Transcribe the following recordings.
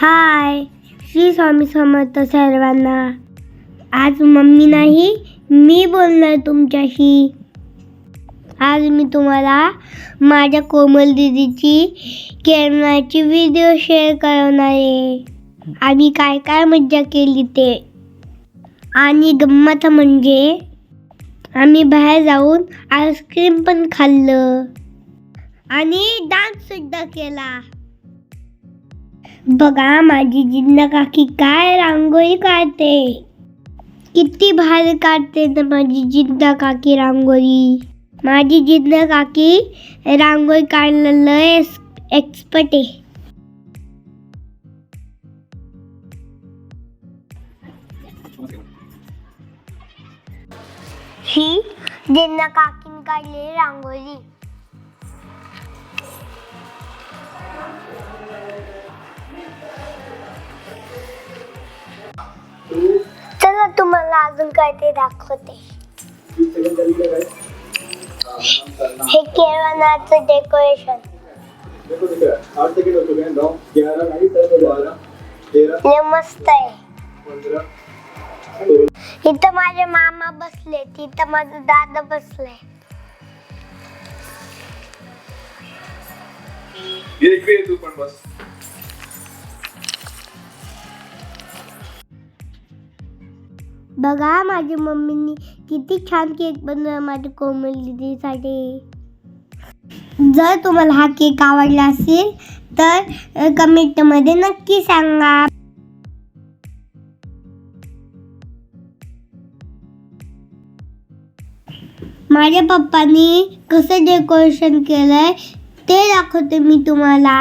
हाय श्री स्वामी समर्थ सर्वांना. आज मम्मी नाही मी बोलणार तुमच्याशी. आज मी तुम्हाला माझ्या कोमल दिदीची केरणाची व्हिडिओ शेअर करणार आहे. आम्ही काय काय मज्जा केली ते. आणि गंमत म्हणजे आम्ही बाहेर जाऊन आईस्क्रीम पण खाल्लं. आणि डान्स सुद्धा केला. बघा माझी जिन्न काकी काय रांगोळी काढते. किती भारी काढते ना माझी जिन्न काकी रांगोळी. माझी जिद्द काकी रांगोळी काढायला लय एक्सपर्ट आहे. ही जिन्न काकीन काढलेली रांगोळी. तुम्हाला अजून काय ते दाखवते. हे केळवणाचं डेकोरेशन देखो दिख रहा है आठ सेकंड हो चुके हैं नौ ग्यारह नहीं दस बारह तेरह मस्त आहे. पंद्रह इथं माझे मामा बसले तिथं माझा दादा बसलाय ये इकडे ये तू पण बस. बघा माझ्या मम्मीनी किती छान केक बनवला माझ्या कोमल दिदीसाठी. जर तुम्हाला हा केक आवडला असेल तर कमेंटमध्ये नक्की सांगा. माझ्या पप्पानी कसं डेकोरेशन केलंय ते दाखवते मी तुम्हाला.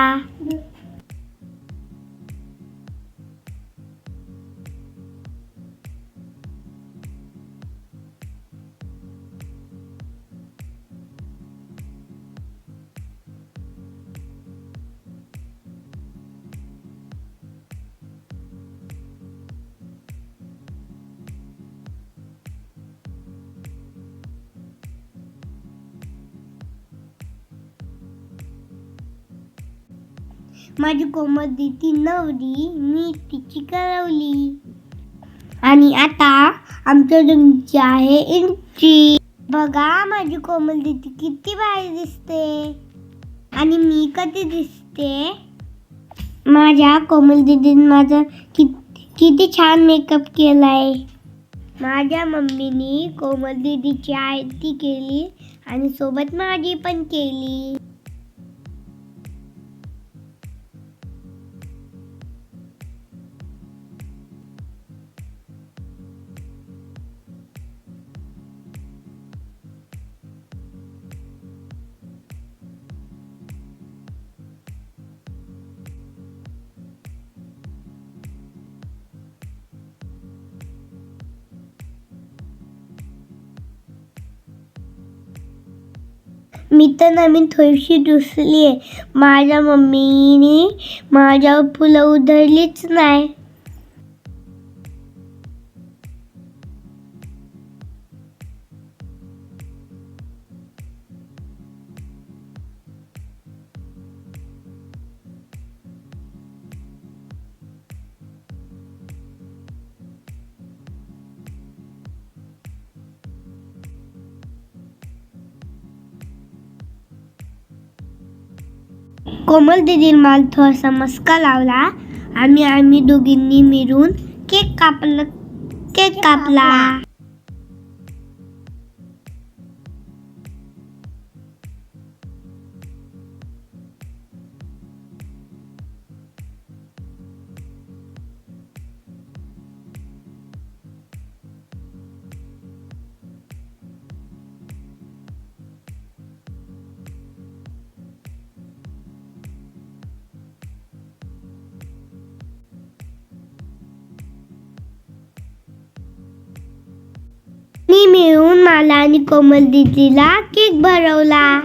माझी कोमल ती नवरी मी तिची करवली. आणि आता आमच्या रंगची आहे इंची. बघा माझी कोमल दिदी किती भारी दिसते. आणि मी कधी दिसते? माझ्या कोमल दिदीने माझा किती किती छान मेकअप केलाय. माझ्या मम्मीनी कोमल दिदीची आरती केली आणि सोबत माझी पण केली. मी तर नवीन थोडीशी दुसली आहे. माझ्या मम्मीने माझ्यावर फुलं उधळलीच नाही. कोमल दिदीने मला थोडासा मस्का लावला. आम्ही आम्ही दोघींनी मिळून केक कापला केक कापला. मला आणि कोमल दिदीला केक भरवला.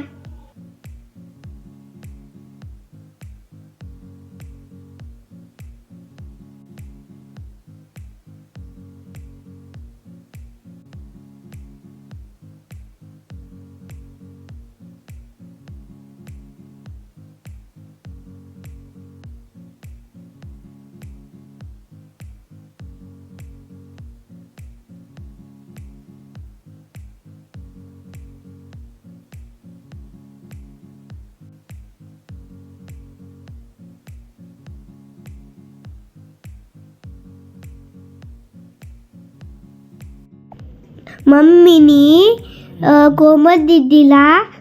मम्मीनी अ, कोमल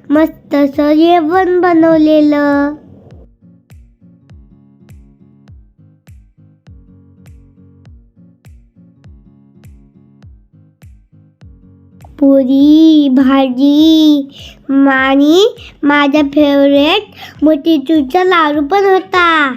मस्त जेवण बनवलेलं. पुरी भाजी आणि माझा फेवरेट मोतीचूरचा लाडू पण होता.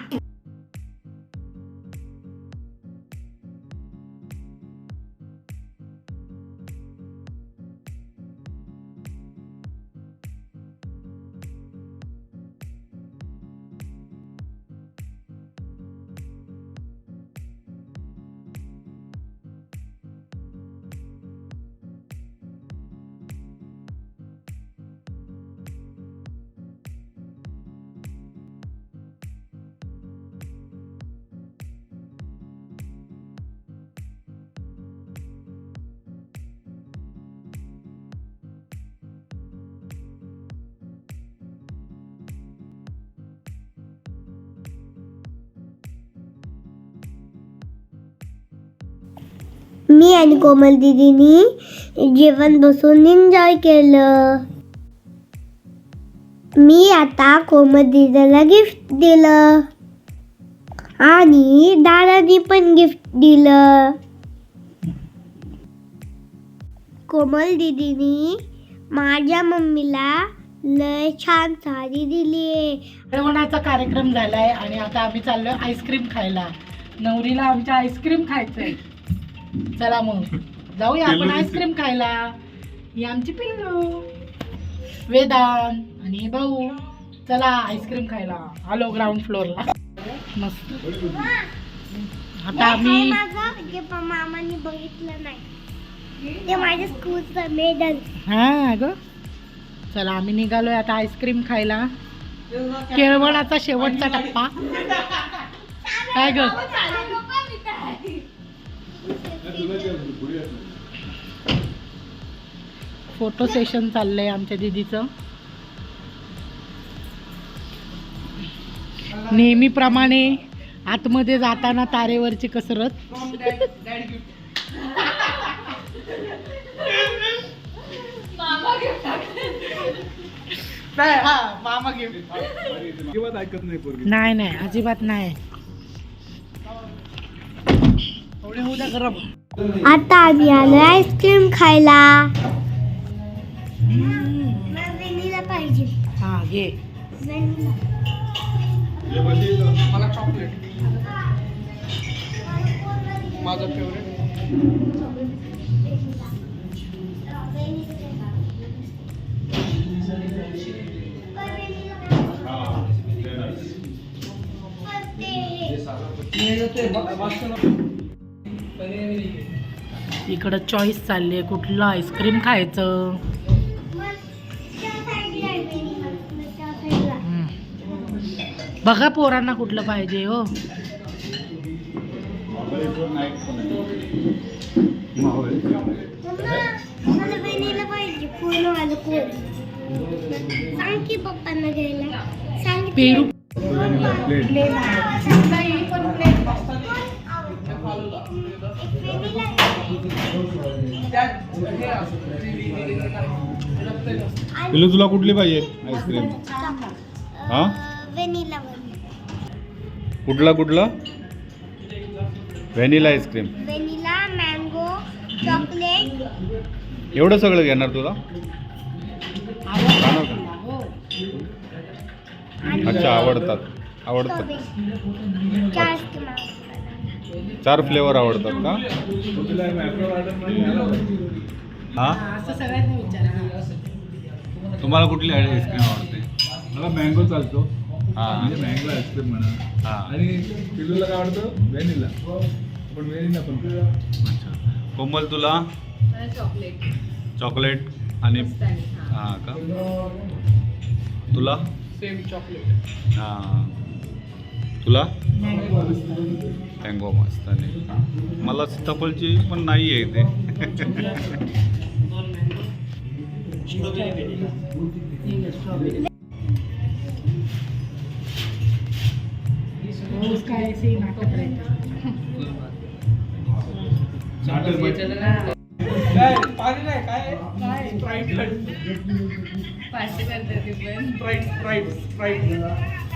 मी आणि कोमल दीदीनी जेवण बसून एन्जॉय केलं. मी आता कोमल दीदीला गिफ्ट दिलं. आणि दादाजी पण गिफ्ट दिलं. कोमल दीदीनी माझ्या मम्मीला लय छान साडी दिली जेवणाचा कार्यक्रम झालाय आणि आता आम्ही चाललोय आईस्क्रीम खायला. नवरीला आमच्या आईस्क्रीम खायचंय. चला मग. जाऊया आपण आईस्क्रीम खायला. ही आमची पिल्लू. वेदान आणि भाऊ. चला आईस्क्रीम खायला. आलो ग्राउंड फ्लोअरला मस्त. आता आम्ही जे पण मामाने बघितलं नाही. ते माझ्या स्कूलचं मेडल हा ग चला आम्ही निघालोय आता आईस्क्रीम खायला. केळवणाचा शेवटचा टप्पा. काय ग? फोटो सेशन चाललंय आमच्या दीदीचं. नेहमीप्रमाणे आतमध्ये जाताना तारेवरची कसरत. नाही हा मामा गिफ्ट अजिबात ऐकत नाही पोरगी. नाही नाही अजिबात नाही. आता आम्ही आलो आईस्क्रीम खायला. वेनिला पाहिजे. हा घे. मला चॉकलेट माझं फेवरेट इकडं चॉईस चालली आहे कुठलं आईस्क्रीम खायचं. बघा पोरांना कुठलं पाहिजे हो. पेरू. पिलू तुला कुठली पाहिजे आईस्क्रीम? हा? कुठला कुठला? Vanilla ice cream. Vanilla mango chocolate. एवढं सगळं घेणार तुला. अच्छा आवडतात. आवडतात. चार फ्लेवर आवडतात का? हा? तुम्हाला कुठली आईस्क्रीम आवडते? मला मँगो चालतो. हा. म्हणजे मँगो आईस्क्रीम म्हणा. हा. आणि पिल्लूला काय आवडतं? व्हॅनिला पण व्हॅनिला पण अच्छा. कोमल तुला? चॉकलेट आणि हा. का? तुला? सेम चॉकलेट हा. तुला? टँगो मस्त आणि मला सीताफळची पण नाही आहे नाही काय?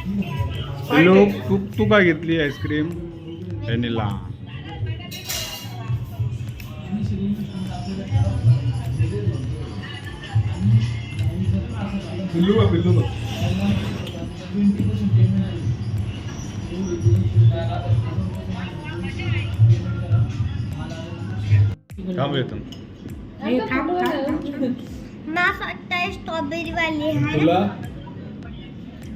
करते ती तू काय घेतली आईस्क्रीम? व्हॅनिला. थांब येतो हे. मला वाटतं स्ट्रॉबेरी वाली आहे तुला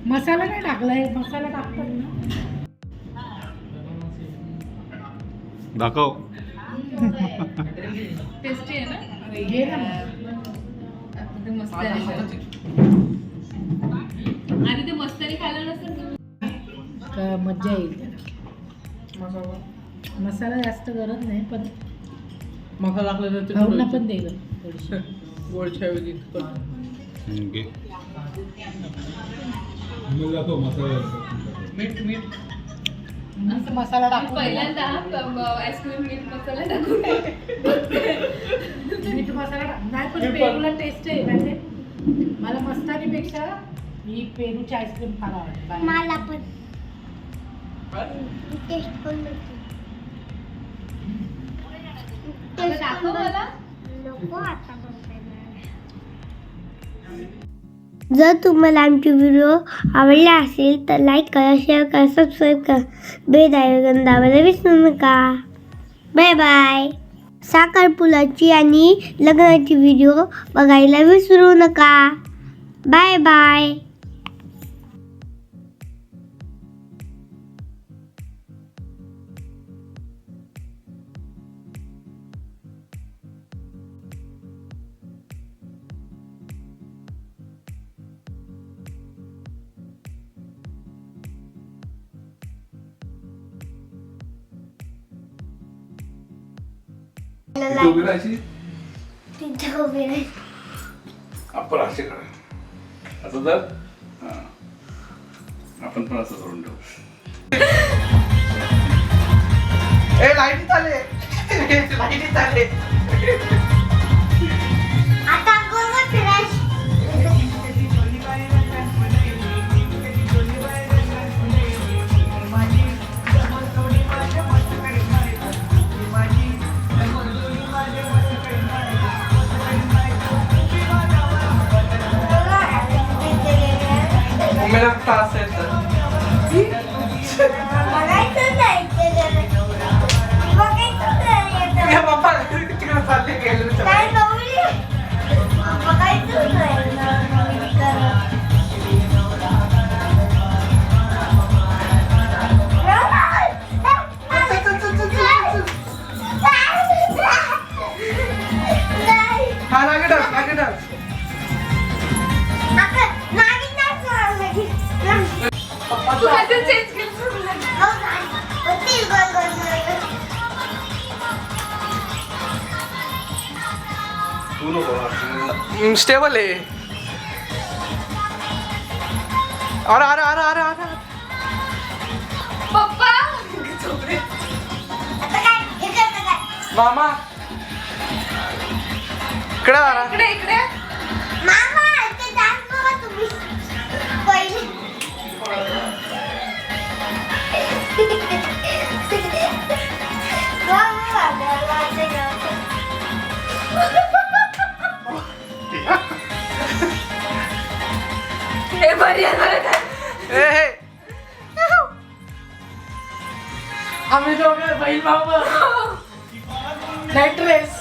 मसाला नाही टाकलाय मसाला टाकतात ना. दाखव. टेस्टी आहे ना? घे ना. आता ते मस्त आहे आणि ते मस्तानी खायला नसेल तर का मज्जा येईल मसाला. जास्त गरज नाही पण मसाला लागला तर भाऊना पण दे गं थोडीशी. गोडच्या वेळी घे. दाखव मसाला मीठ मीठ. मीठ मसाला मी टाकून. पहिल्यांदा आईस्क्रीम मीठ मसाला टाकून मीठ मसाला टाक- नाही पण पेरूला टेस्ट आहे ते मला मस्तानीपेक्षा ही पेरूची आईस्क्रीम फार आवडते. मला पण. टेस्ट पण दाखव मला. नको आता जर तुम्हाला आमचे व्हिडिओ आवडला असेल तर लाईक करा शेअर करा सबस्क्राईब करा. बेल आयकॉन दाबायला विसरू नका. बाय बाय साखरपुलाची आणि लग्नाची व्हिडिओ बघायला विसरू नका. बाय बाय तिथे उभी राहायची तिथे उभी. आपण असे करा असं तर हा. आपण पण असं करून ठेवू ए लाइट चालले लाइट चालले मम्मीला त्रास आहे तर बघायचं स्टेबल आहे. अरे अरे अरे अरे अरे. हे मामा. इकडे जरा. इकडे इकडे. मामा हे. बरी आम्ही दोघं बहीण भाऊ. नाही ड्रेस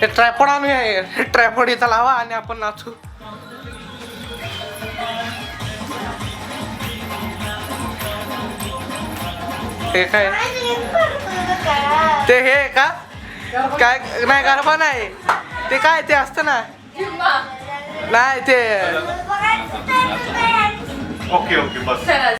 हे आणूया हे इथं लावा आणि आपण नाचू. हे काय? ते हे का? काय? नाही गरबा नाही. ते काय ते असतं ना? नाही ते ओके ओके बस.